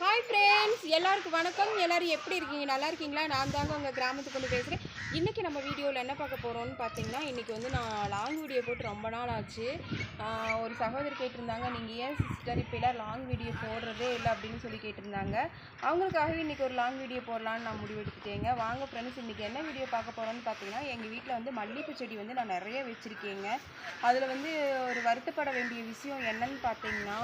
Hi. Hi friends எல்லாருக்கும் வணக்கம். எல்லாரும் எப்படி இருக்கீங்க? நல்லா இருக்கீங்களா? நான் தாங்க உங்கள் கிராமத்துக்கு வந்து பேசுகிறேன் இன்றைக்கி நம்ம வீடியோவில் என்ன பார்க்க போகிறோம்னு பார்த்தீங்கன்னா இன்றைக்கி வந்து நான் லாங் வீடியோ போட்டு ரொம்ப நாள் ஆச்சு. ஒரு சகோதரி கேட்டிருந்தாங்க நீங்கள் ஏன் சிஸ்டர் இப்போலாம் லாங் வீடியோ போடுறதே இல்லை? அப்படின்னு சொல்லி கேட்டிருந்தாங்க. அவங்களுக்காகவே இன்றைக்கி ஒரு லாங் வீடியோ போடலான்னு நான் முடிவெடுத்துட்டேங்க. வாங்க ஃப்ரெண்ட்ஸ் இன்றைக்கி என்ன வீடியோ பார்க்க போகிறோன்னு பார்த்தீங்கன்னா எங்கள் வீட்டில் வந்து மல்லிகைப்பூ செடி வந்து நான் நிறைய வச்சுருக்கேங்க. அதில் வந்து ஒரு வருத்தப்பட வேண்டிய விஷயம் என்னன்னு பார்த்தீங்கன்னா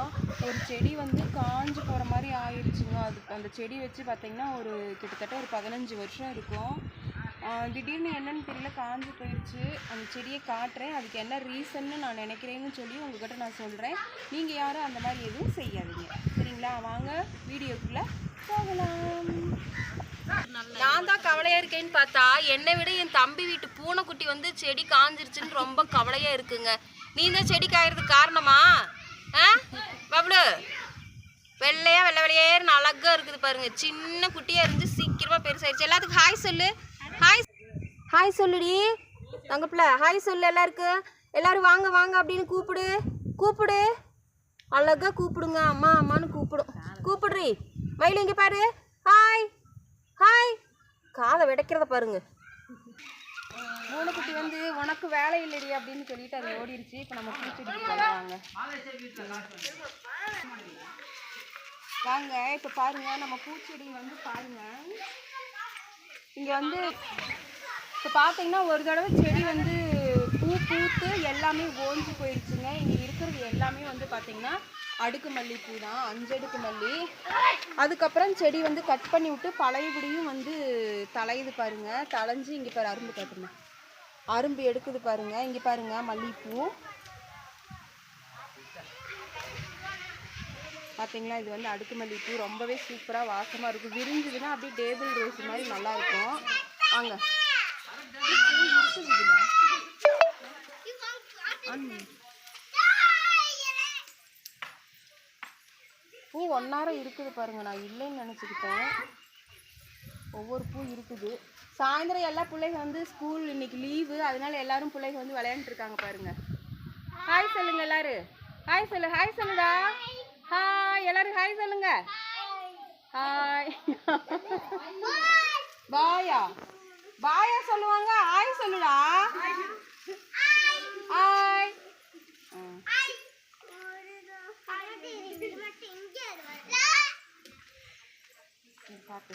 ஒரு செடி வந்து காஞ்சு போகிற மாதிரி ஆயிடுச்சு அதுக்கு அந்த செடி வச்சு பார்த்தீங்கன்னா ஒரு கிட்டத்தட்ட ஒரு பதினஞ்சு வருஷம் இருக்கும். திடீர்னு என்னன்னு தெரியல காஞ்சு போயிடுச்சு அந்த செடியை காட்டுறேன். அதுக்கு என்ன ரீசன்னு நான் நினைக்கிறேன்னு சொல்லி உங்ககிட்ட நான் சொல்கிறேன் நீங்கள் யாரும் அந்த மாதிரி எதுவும் செய்யாதீங்க. சரிங்களா? வாங்க வீடியோக்குள்ளே போகலாம். நான் தான் கவலையாக இருக்கேன்னு பார்த்தா என்னை விட என் தம்பி வீட்டு பூனைக்குட்டி வந்து செடி காஞ்சிருச்சுன்னு ரொம்ப கவலையாக இருக்குங்க. நீ தான் செடி காயறதுக்கு காரணமா? ஆ? பப்ளு. வெள்ளையா வெள்ளை வெள்ளையேன்னு அழகா இருக்குது பாருங்க. சின்ன குட்டியா இருந்து சீக்கிரமா பெருசாயிருச்சு எல்லாத்துக்கும் ஹாய் சொல்லு. ஹாய் ஹாய் சொல்லுடி. தங்க பிள்ளை ஹாய் சொல்லு எல்லாருக்கும் எல்லாரும் வாங்க வாங்க அப்படின்னு கூப்பிடு. கூப்பிடு. அழகா கூப்பிடுங்க. அம்மா அம்மான்னு கூப்பிடும். கூப்பிடுறி. மயில் இங்கே பாரு? ஹாய் ஹாய் காதை விடைக்கிறத பாருங்க. பூனைக்குட்டி வந்து உனக்கு வேலை இல்லைடி அப்படின்னு சொல்லிட்டு அது ஓடிடுச்சு இப்போ நம்ம பூச்செடிக்கு வாங்க. வாங்க இப்போ பாருங்கள் நம்ம பூச்செடி வந்து பாருங்க. இங்கே வந்து இப்போ பார்த்தீங்கன்னா ஒரு தடவை செடி வந்து பூ பூத்து எல்லாமே ஓஞ்சி போயிடுச்சுங்க இங்கே இருக்கிறது எல்லாமே வந்து பார்த்தீங்கன்னா அடுக்கு மல்லிப்பூ தான் அஞ்சடுக்கு மல்லி. அதுக்கப்புறம் செடி வந்து கட் பண்ணி விட்டு பழையபடியும் வந்து தலையுது பாருங்க. தலைஞ்சு இங்கே பாரு அரும்பு கட்டுங்க. அரும்பு எடுக்குது பாருங்கள் இங்கே பாருங்கள் மல்லிகைப்பூ பார்த்தீங்களா இது வந்து அடுக்கு மல்லிப்பூ ரொம்பவே சூப்பராக வாசமாக இருக்கும். விரிஞ்சுதுன்னா அப்படியே டேபிள் ரோஸ் மாதிரி நல்லாயிருக்கும் வாங்க. பூ ஒன்னாரம் இருக்குது பாருங்க. நான் இல்லைன்னு நினச்சிக்கிட்டேன். ஒவ்வொரு பூ இருக்குது. சாயந்தரம் எல்லா பிள்ளைங்க வந்து ஸ்கூல் இன்னைக்கு லீவு அதனால எல்லாரும் பிள்ளைங்க வந்து விளையாண்டுருக்காங்க இருக்காங்க பாருங்க. ஹாய் சொல்லுங்க எல்லாரும். ஹாய் சொல்லு. ஹாய் சொல்லுடா. ஹாய் எல்லாரும் ஹாய் சொல்லுங்க. ஹாய் பாயா. பாயா சொல்லுவாங்க ஹாய் சொல்லுடா. ஹாய் பார்த்து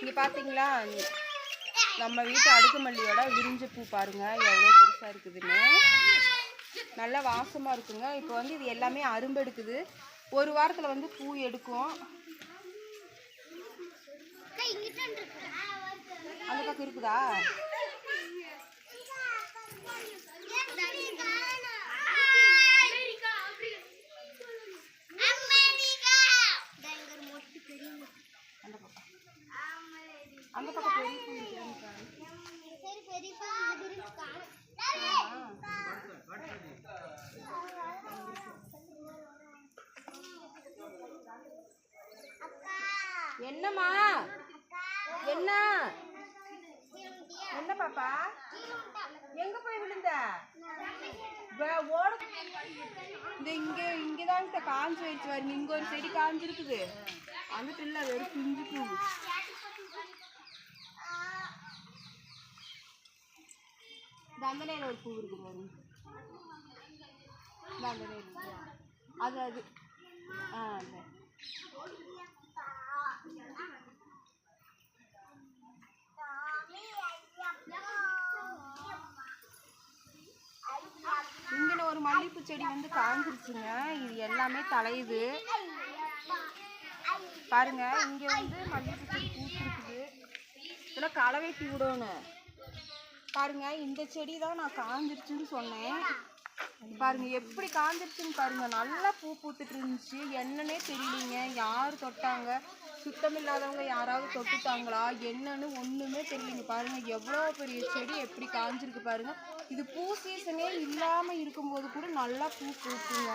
இங்க பாத்தீங்களா? நம்ம வீட்டு அடுக்குமல்லியோட விரிஞ்ச பூ பாருங்க எவ்வளோ பெருசா இருக்குதுன்னு. நல்ல வாசமா இருக்குங்க. இப்போ வந்து இது எல்லாமே அரும்பெடுக்குது ஒரு வாரத்துல வந்து பூ எடுக்கும். அந்த பக்கம் இருக்குதா அந்த பக்கம் அந்த பக்கம் பெரிய பூ இருக்குதான்னு பாரு. என்னம்மா? என்ன? என்ன பாப்பா? எங்க போய் விழுந்த? வே- ஓட இந்த இங்க இங்கதான் இந்த காஞ்சு வச்சு பாருங்க. இங்க ஒரு செடி காஞ்சிருக்குது. அங்கிட்டு இல்ல அது ஒரு பிஞ்சு பூ. இந்த ஒரு பூ இருக்கு பாருங்க. தந்தனையில் அது அது. ஆ மல்லிப்பூ செடி வந்து காஞ்சிருச்சுங்க. இது எல்லாமே தலையுது பாருங்க இங்க வந்து மல்லிப்பூ செடி பூத்திருக்குது. இதெல்லாம் களை வெட்டி விடணும். பாருங்க இந்த செடி தான் நான் காஞ்சிருச்சுன்னு சொன்னேன். பாருங்க எப்படி காஞ்சிருச்சுன்னு பாருங்க. நல்லா பூ பூத்துட்டு இருந்துச்சு என்னன்னே தெரியலீங்க. யார் தொட்டாங்க? சுத்தமில்லாதவங்க யாராவது தொட்டுட்டாங்களா? என்னன்னு ஒன்றுமே தெரியலீங்க. பாருங்க எவ்வளோ பெரிய செடி எப்படி காஞ்சிருக்கு பாருங்கள் இது பூ சீசனே இல்லாம இருக்கும்போது கூட நல்லா பூ பூக்குங்க.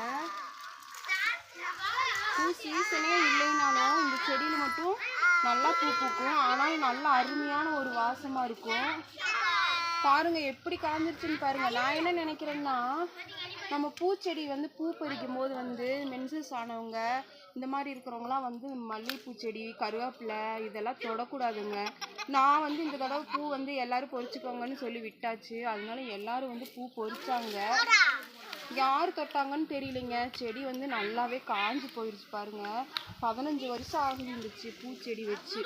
பூ சீசனே இல்லைனாலும் இந்த செடியில் மட்டும் நல்லா பூ பூக்கும். ஆனால் நல்லா அருமையான ஒரு வாசமாக இருக்கும். பாருங்க எப்படி காஞ்சிருச்சுன்னு பாருங்க. நான் என்ன நினைக்கிறேன்னா நம்ம பூச்செடி வந்து பூ பறிக்கும் போது வந்து மென்சஸ் ஆனவங்க இந்த மாதிரி இருக்கிறவங்களாம் வந்து மல்லிகைப்பூ செடி கருவேப்பிலை இதெல்லாம் தொடக்கூடாதுங்க. நான் வந்து இந்த தடவை பூ வந்து எல்லோரும் பொறிச்சுக்கோங்கன்னு சொல்லி விட்டாச்சு. அதனால எல்லோரும் வந்து பூ பொறிச்சாங்க. யார் தொட்டாங்கன்னு தெரியலைங்க. செடி வந்து நல்லாவே காஞ்சு போயிடுச்சு பாருங்க. பதினஞ்சு வருஷம் ஆகிருந்துச்சு பூச்செடி வச்சு.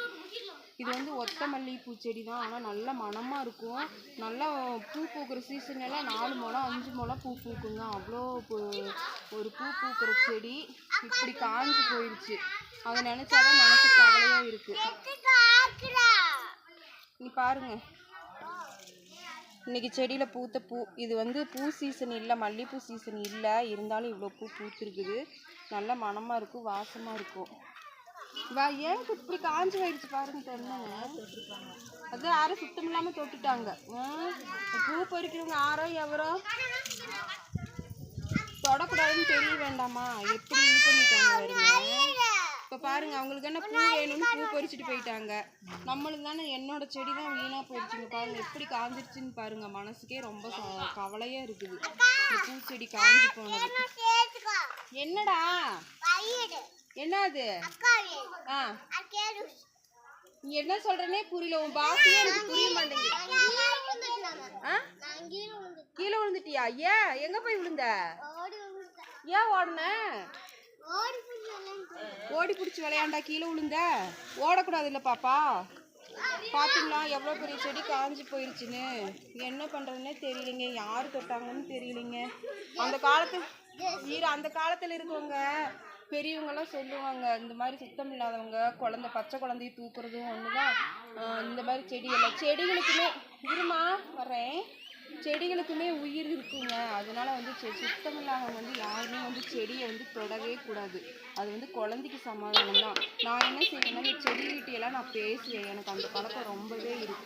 இது வந்து ஒத்த மல்லி பூச்செடி தான். ஆனால் நல்ல மணமாக இருக்கும். நல்லா பூ பூக்கிற சீசன் நாலு முளம் அஞ்சு முளம் பூ பூக்குங்க. அவ்வளோ பூ- ஒரு பூ பூக்கிற செடி இப்படி காஞ்சு போயிடுச்சு அதை நினச்சாதான் மனசு கவலையாக இருக்குது நீ பாருங்கள் இன்னைக்கு செடியில் பூத்த பூ இது வந்து பூ சீசன் இல்லை மல்லிகைப்பூ சீசன் இல்லை. இருந்தாலும் இவ்வளோ பூ பூத்துருக்குது. நல்ல மணமாக இருக்கும் வாசமாக இருக்கும். வா ஏன் இப்படி காஞ்சி போயிடுச்சு பாருங்க தென்னை. அது யாரும் சுத்தம் இல்லாமல் தொட்டுட்டாங்க. பூ பறிக்கிறவங்க யாரோ எவரோ? தொடக்கூடாதுன்னு தெரிய வேண்டாமா? எப்படி இது பண்ணிட்டாங்க வருங்க இப்போ பாருங்க அவங்களுக்கு என்ன பூ வேணும்னு பூ பறிச்சுட்டு போயிட்டாங்க. நம்மளுக்கு தானே என்னோட செடி தான் வீணாக போயிடுச்சுங்க பாருங்க எப்படி காஞ்சிருச்சுன்னு பாருங்க. மனசுக்கே ரொம்ப ச- கவலையா இருக்குது. இந்த பூச்செடி காஞ்சி போனது என்னடா? என்னது? ஆ. நீ என்ன சொல்றனே புரியல உன் பாஷையே எனக்கு புரிய மாட்டேங்குது. கீழே விழுந்துட்டியா? ஏன் எங்க போய் விழுந்த? ஏன் ஓடுன? ஓடி பிடிச்சி விளையாண்டா கீழே விழுந்த? ஓடக்கூடாது இல்லை பாப்பா. பாத்தீங்களா எவ்வளோ பெரிய செடி காஞ்சி போயிருச்சுன்னு. என்ன பண்ணுறதுனே தெரியலைங்க. யார் தொட்டாங்கன்னு தெரியலைங்க. அந்த காலத்து அந்த காலத்தில் இருக்கவங்க பெரியவங்கெல்லாம் சொல்லுவாங்க இந்த மாதிரி சுத்தம் இல்லாதவங்க குழந்தை பச்சை குழந்தைய தூக்குறதும் ஒன்று தான் இந்த மாதிரி செடியெல்லாம் செடிகளுக்குமே இருமா வரேன் செடிகளுக்குமே உயிர் இருக்குங்க. அதனால வந்து செ சுத்தம் இல்லாதவங்க வந்து யாருமே வந்து செடியை வந்து தொடவே கூடாது. அது வந்து குழந்தைக்கு சமாதானம் தான் நான் என்ன செய்வேன்னா இந்த செடிகிட்டையெல்லாம் நான் பேசுவேன். எனக்கு அந்த பழக்கம் ரொம்பவே இருக்குது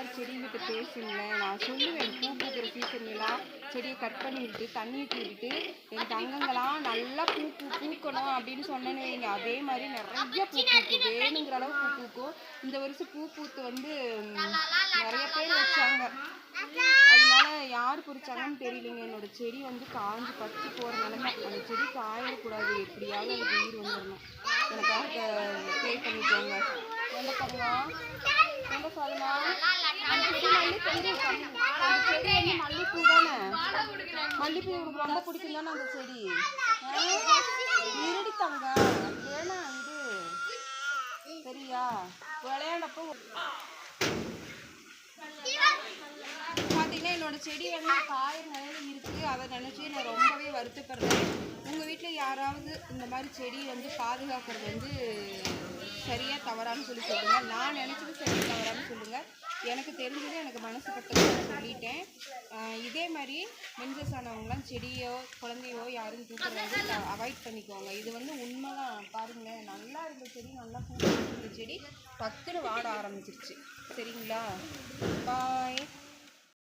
மாதிரி செடிகிட்ட பேசுங்களேன் நான் சொல்லுவேன் பூ பூக்கிற சீசன்லாம் செடியை கட் பண்ணி விட்டு தண்ணி ஊற்றி என் தங்கங்களாம் நல்லா பூ பூ பூக்கணும் அப்படின்னு சொன்னேன்னு வைங்க அதே மாதிரி நிறைய பூ பூக்கு. வேணுங்கிற அளவு பூ பூக்கும் இந்த வருஷம் பூ பூத்து வந்து நிறைய பேர் வச்சாங்க. அதனால யார் பொறிச்சாங்கன்னு தெரியலைங்க. என்னோட செடி வந்து காஞ்சு பச்சு போகிற நிலமை அந்த செடி காயக்கூடாது. எப்படியாவது அதுக்கு உயிர் வந்துடணும். எனக்காக ப்ரே பண்ணிக்கோங்க. என்ன பண்ணுவோம் என்ன சாதனா மல்லிப்பூ தானே மல்லிப்பூ உங்களுக்கு ரொம்ப பிடிக்கும் தானே அந்த செடி. ஆ? இருடி தங்க. வேணாம் இது சரியா விளையாடப்போ பார்த்தீங்கன்னா என்னோட செடி வந்து காய நிலையில இருக்குது அதை நினச்சி நான் ரொம்பவே வருத்தப்படுறேன். உங்கள் வீட்டில் யாராவது இந்த மாதிரி செடி வந்து பாதுகாக்கிறது வந்து சரியா தவறான்னு சொல்லி சொல்லுங்கள் நான் நினச்சது சரியா தவறான்னு சொல்லுங்கள் எனக்கு தெரிஞ்சது எனக்கு மனசு பட்டதை நான் சொல்லிட்டேன். இதே மாதிரி மென்சஸ் ஆனவங்களாம் செடியோ குழந்தையோ யாரும் தூக்கிறது அவாய்ட் பண்ணிக்கோங்க. இது வந்து உண்மை தான் பாருங்களேன். நல்லா இருந்த செடி நல்லா பூ இருந்த செடி டக்குன்னு வாட ஆரம்பிச்சிருச்சு. சரிங்களா? பாய்